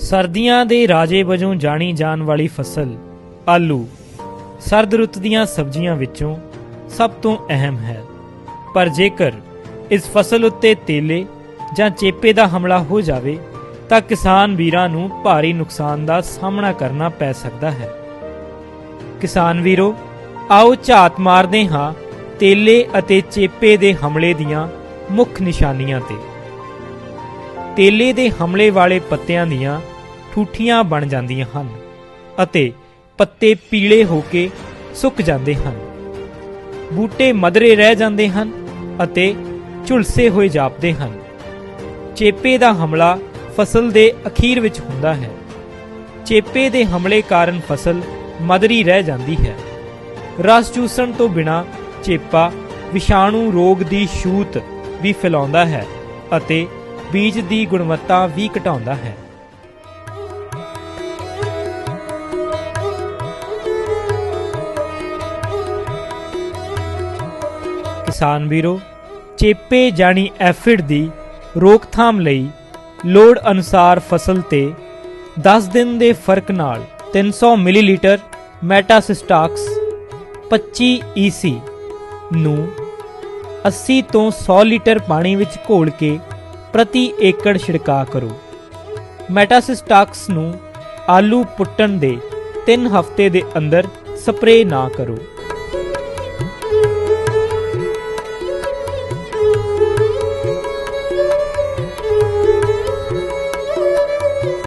ਸਰਦੀਆਂ ਦੇ ਰਾਜੇ ਵਜੋਂ ਜਾਣੀ ਜਾਣ ਵਾਲੀ ਫਸਲ, ਆਲੂ। ਸਰਦ ਰੁੱਤ ਦੀਆਂ ਸਬਜ਼ੀਆਂ ਵਿੱਚੋਂ ਸਭ ਤੋਂ ਅਹਿਮ ਹੈ। ਪਰ ਜੇਕਰ ਇਸ ਫਸਲ ਉੱਤੇ ਤੇਲੇ ਜਾਂ ਚੇਪੇ ਦਾ ਹਮਲਾ ਹੋ ਜਾਵੇ, ਤਾਂ ਕਿਸਾਨ ਵੀਰਾਂ ਨੂੰ ਭਾਰੀ ਨੁਕਸਾਨ ਦਾ ਸਾਹਮਣਾ ਕਰਨਾ ਪੈ ਸਕਦਾ ਹੈ। ਕਿਸਾਨ ਵੀਰੋ, ਆਓ ਝਾਤ ਮਾਰਦੇ ਹਾਂ ਤੇਲੇ ਅਤੇ ਚੇਪੇ ਦੇ ਹਮਲੇ ਦੀਆਂ ਮੁੱਖ ਨਿਸ਼ਾਨੀਆਂ ਤੇ। ਤੇਲੇ ਦੇ ਹਮਲੇ ਵਾਲੇ ਪੱਤਿਆਂ ਦੀਆਂ ਠੂਠੀਆਂ ਬਣ ਜਾਂਦੀਆਂ ਹਨ ਅਤੇ ਪੱਤੇ ਪੀਲੇ ਹੋ ਕੇ ਸੁੱਕ ਜਾਂਦੇ ਹਨ। ਬੂਟੇ ਮਦਰੇ ਰਹਿ ਜਾਂਦੇ ਹਨ ਅਤੇ ਝੁਲਸੇ ਹੋਏ ਜਾਪਦੇ ਹਨ। ਚੇਪੇ ਦਾ ਹਮਲਾ ਫਸਲ ਦੇ ਅਖੀਰ ਵਿੱਚ ਹੁੰਦਾ ਹੈ। ਚੇਪੇ ਦੇ ਹਮਲੇ ਕਾਰਨ ਫਸਲ ਮਦਰੀ ਰਹਿ ਜਾਂਦੀ ਹੈ। ਰਸ ਚੂਸਣ ਤੋਂ ਬਿਨਾ ਚੇਪਾ ਵਿਸ਼ਾਣੂ ਰੋਗ ਦੀ ਛੂਤ ਵੀ ਫੈਲਾਉਂਦਾ ਹੈ ਅਤੇ ਬੀਜ ਦੀ ਗੁਣਵੱਤਾ ਵੀ ਘਟਾਉਂਦਾ ਹੈ। ਕਿਸਾਨ ਵੀਰੋ, ਚੇਪੇ ਜਾਣੀ ਐਫਿਡ ਦੀ ਰੋਕਥਾਮ ਲਈ ਲੋੜ ਅਨੁਸਾਰ ਫਸਲ ਤੇ 10 ਦਿਨ ਦੇ ਫ਼ਰਕ ਨਾਲ 300 ਮਿਲੀਲੀਟਰ ਮੈਟਾਸਿਸਟਾਕਸ 25 ਈਸੀ ਨੂੰ 80 ਤੋਂ 100 ਲੀਟਰ ਪਾਣੀ ਵਿੱਚ ਘੋਲ ਕੇ ਪ੍ਰਤੀ ਏਕੜ ਛਿੜਕਾ ਕਰੋ। ਮੈਟਾਸਿਸਟਾਕਸ ਨੂੰ ਆਲੂ ਪੁੱਟਣ ਦੇ 3 ਹਫ਼ਤੇ ਦੇ ਅੰਦਰ ਸਪਰੇਅ ਨਾ ਕਰੋ।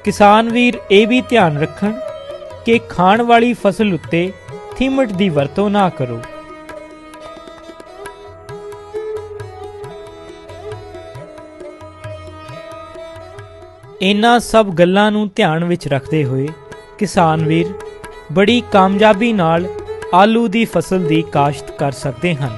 ਕਿਸਾਨ ਵੀਰ ਇਹ ਵੀ ਧਿਆਨ ਰੱਖਣ ਕਿ ਖਾਣ ਵਾਲੀ ਫਸਲ ਉੱਤੇ ਥੀਮਟ ਦੀ ਵਰਤੋਂ ਨਾ ਕਰੋ। ਇਹਨਾਂ ਸਭ ਗੱਲਾਂ ਨੂੰ ਧਿਆਨ ਵਿੱਚ ਰੱਖਦੇ ਹੋਏ ਕਿਸਾਨ ਵੀਰ ਬੜੀ ਕਾਮਯਾਬੀ ਨਾਲ ਆਲੂ ਦੀ ਫਸਲ ਦੀ ਕਾਸ਼ਤ ਕਰ ਸਕਦੇ ਹਨ।